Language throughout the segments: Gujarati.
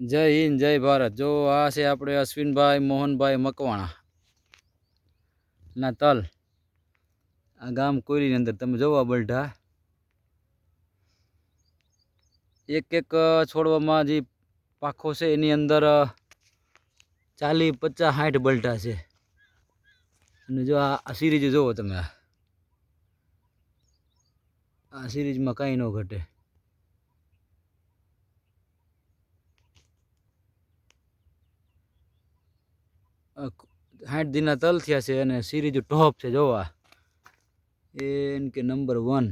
જય હિન્દ, જય ભારત. જો આ છે આપણે અશ્વિનભાઈ, મોહનભાઈ મકવાણા. ના, તલ. આ ગામ કોયલીની અંદર. તમે જોવા બલઢા. એક એક છોડવામાં જે પાખો છે એની અંદર ચાલી પચાસ, સાઠ બલઢા છે. અને જો આ સિરીજ જુઓ તમે આ. સિરીજમાં કાંઈ ન ઘટે. સાઠ દિનના તલ થયા છે અને સિરીજ ટોપ છે, જોવા. એન કે નંબર વન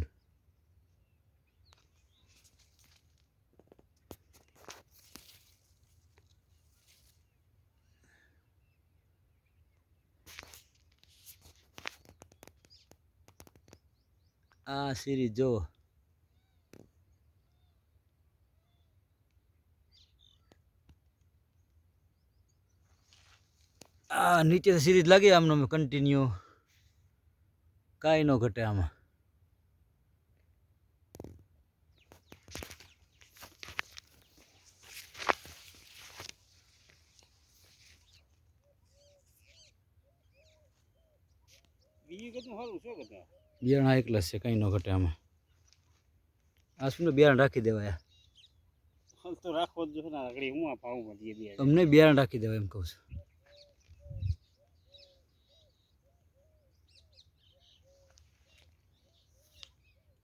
આ સિરીજ જો આ નીચે સિરીજ લાગી આમનો કન્ટિન્યુ કાંઈ ન ઘટે આમાં. બિયારણ એકલા છે કંઈ ન ઘટે આમાં. આ શું બિયારણ રાખી દેવાય અમને બિયારણ રાખી દેવાય એમ કહું છું.